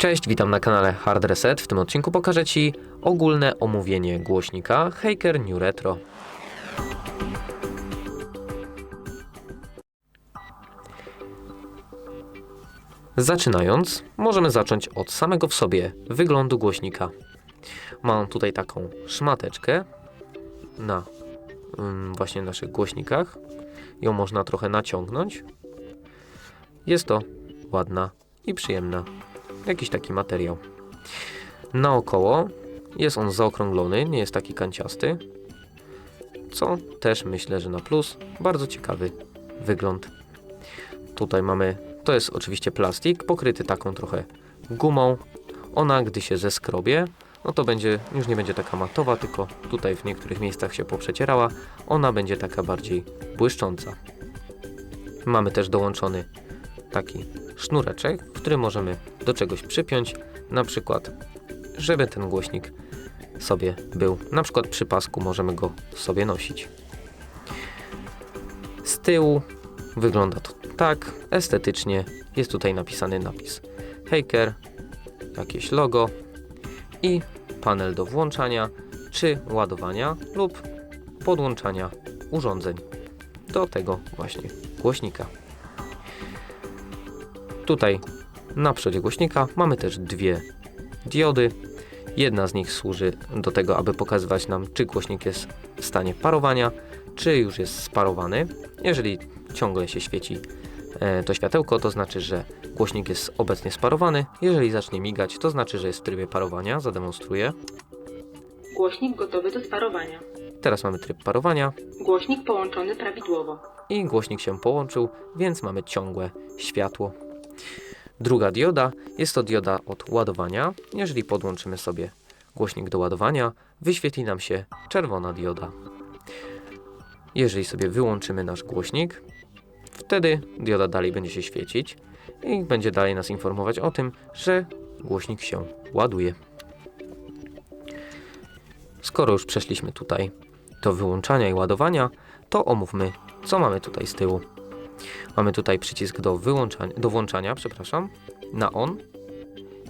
Cześć, witam na kanale Hard Reset. W tym odcinku pokażę Ci ogólne omówienie głośnika Haker New Retro. Zaczynając, możemy zacząć od samego w sobie wyglądu głośnika. Mam tutaj taką szmateczkę na mm, właśnie naszych głośnikach. Ją można trochę naciągnąć. Jest to ładna i przyjemna jakiś taki materiał. Naokoło jest on zaokrąglony, nie jest taki kanciasty, co też myślę, że na plus bardzo ciekawy wygląd. Tutaj mamy, to jest oczywiście plastik pokryty taką trochę gumą. Ona gdy się zeskrobie, no to będzie, już nie będzie taka matowa, tylko tutaj w niektórych miejscach się poprzecierała. Ona będzie taka bardziej błyszcząca. Mamy też dołączony taki sznureczek, który możemy do czegoś przypiąć, na przykład, żeby ten głośnik sobie był. Na przykład przy pasku możemy go sobie nosić. Z tyłu wygląda to tak, estetycznie. Jest tutaj napisany napis Haker, jakieś logo i panel do włączania czy ładowania lub podłączania urządzeń do tego właśnie głośnika. Tutaj na przodzie głośnika mamy też dwie diody. Jedna z nich służy do tego, aby pokazywać nam, czy głośnik jest w stanie parowania, czy już jest sparowany. Jeżeli ciągle się świeci e, to światełko, to znaczy, że głośnik jest obecnie sparowany. Jeżeli zacznie migać, to znaczy, że jest w trybie parowania. Zademonstruję. Głośnik gotowy do sparowania. Teraz mamy tryb parowania Głośnik połączony prawidłowo. i głośnik się połączył, więc mamy ciągłe światło. Druga dioda jest to dioda od ładowania. Jeżeli podłączymy sobie głośnik do ładowania, wyświetli nam się czerwona dioda. Jeżeli sobie wyłączymy nasz głośnik, wtedy dioda dalej będzie się świecić i będzie dalej nas informować o tym, że głośnik się ładuje. Skoro już przeszliśmy tutaj do wyłączania i ładowania, to omówmy, co mamy tutaj z tyłu. Mamy tutaj przycisk do wyłączania, do włączania, przepraszam, na on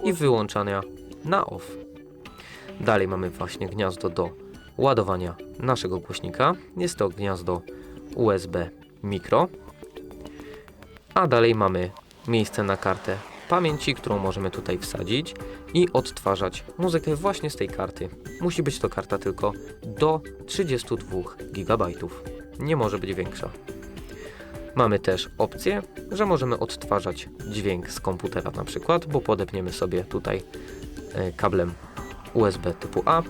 i wyłączania na off. Dalej mamy właśnie gniazdo do ładowania naszego głośnika. Jest to gniazdo USB mikro. A dalej mamy miejsce na kartę pamięci, którą możemy tutaj wsadzić i odtwarzać muzykę właśnie z tej karty. Musi być to karta tylko do 32 GB. Nie może być większa. Mamy też opcję, że możemy odtwarzać dźwięk z komputera na przykład, bo podepniemy sobie tutaj e, kablem USB typu A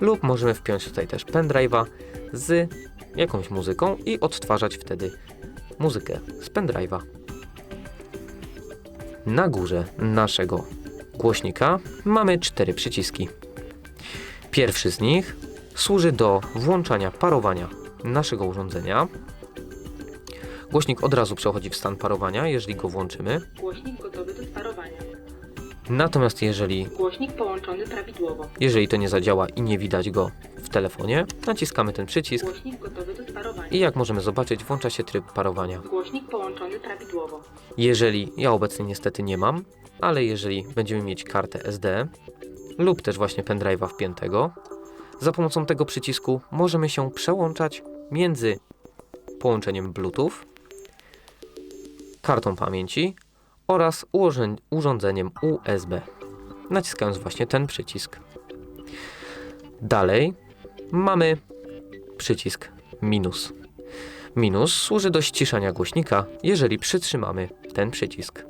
lub możemy wpiąć tutaj też pendrive'a z jakąś muzyką i odtwarzać wtedy muzykę z pendrive'a. Na górze naszego głośnika mamy cztery przyciski. Pierwszy z nich służy do włączania parowania naszego urządzenia. Głośnik od razu przechodzi w stan parowania, jeżeli go włączymy. Głośnik gotowy do sparowania. Natomiast jeżeli, Głośnik połączony prawidłowo. jeżeli to nie zadziała i nie widać go w telefonie, naciskamy ten przycisk Głośnik gotowy do sparowania. i jak możemy zobaczyć, włącza się tryb parowania. Głośnik połączony prawidłowo. Jeżeli, ja obecnie niestety nie mam, ale jeżeli będziemy mieć kartę SD lub też właśnie pendrive'a wpiętego, za pomocą tego przycisku możemy się przełączać między połączeniem Bluetooth, kartą pamięci oraz urządzeniem USB, naciskając właśnie ten przycisk. Dalej mamy przycisk minus. Minus służy do ściszania głośnika, jeżeli przytrzymamy ten przycisk.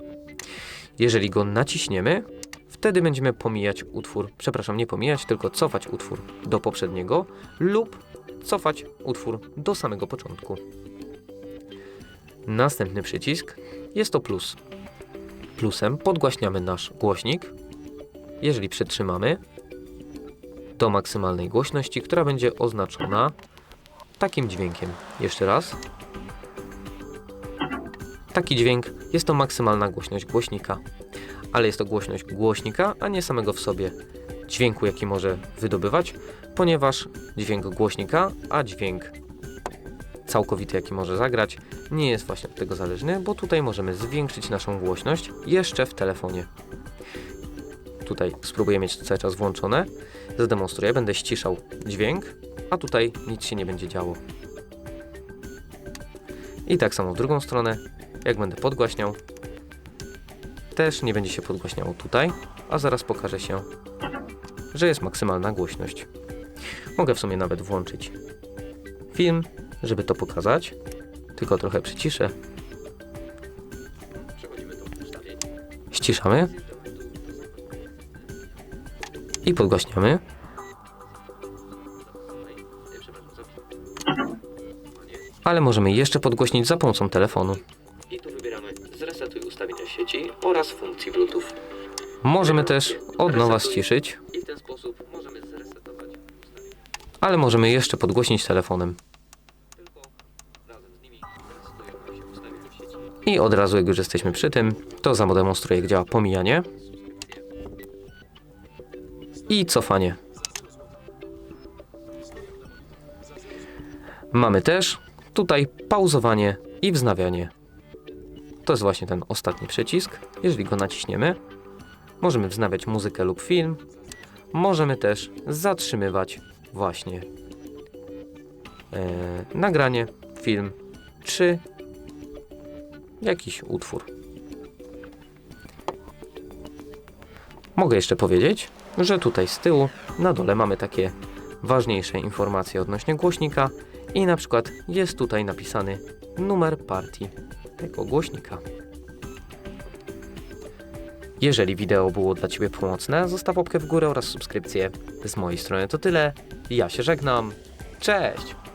Jeżeli go naciśniemy, wtedy będziemy pomijać utwór, przepraszam, nie pomijać, tylko cofać utwór do poprzedniego lub cofać utwór do samego początku. Następny przycisk jest to plus. Plusem podgłaśniamy nasz głośnik, jeżeli przytrzymamy do maksymalnej głośności, która będzie oznaczona takim dźwiękiem. Jeszcze raz. Taki dźwięk jest to maksymalna głośność głośnika, ale jest to głośność głośnika, a nie samego w sobie dźwięku, jaki może wydobywać, ponieważ dźwięk głośnika, a dźwięk całkowity, jaki może zagrać, nie jest właśnie od tego zależny, bo tutaj możemy zwiększyć naszą głośność jeszcze w telefonie. tutaj spróbuję mieć to cały czas włączone. Zademonstruję, będę ściszał dźwięk, a tutaj nic się nie będzie działo. I tak samo w drugą stronę, jak będę podgłaśniał, też nie będzie się podgłaśniało tutaj, a zaraz pokaże się, że jest maksymalna głośność. Mogę w sumie nawet włączyć film, żeby to pokazać, tylko trochę przyciszę. Ściszamy i podgłaśniamy. Ale możemy jeszcze podgłośnić za pomocą telefonu. I tu wybieramy zresetuj ustawienia sieci oraz funkcji Bluetooth. Możemy też od nowa ściszyć. Ale możemy jeszcze podgłośnić telefonem. I od razu, jak już jesteśmy przy tym, to zademonstruję, jak działa pomijanie i cofanie. Mamy też tutaj pauzowanie i wznawianie. To jest właśnie ten ostatni przycisk. Jeżeli go naciśniemy, możemy wznawiać muzykę lub film. Możemy też zatrzymywać właśnie e, nagranie, film czy jakiś utwór. Mogę jeszcze powiedzieć, że tutaj z tyłu na dole mamy takie ważniejsze informacje odnośnie głośnika i na przykład jest tutaj napisany numer partii tego głośnika. Jeżeli wideo było dla Ciebie pomocne, zostaw łapkę w górę oraz subskrypcję. Z mojej strony to tyle. Ja się żegnam. Cześć!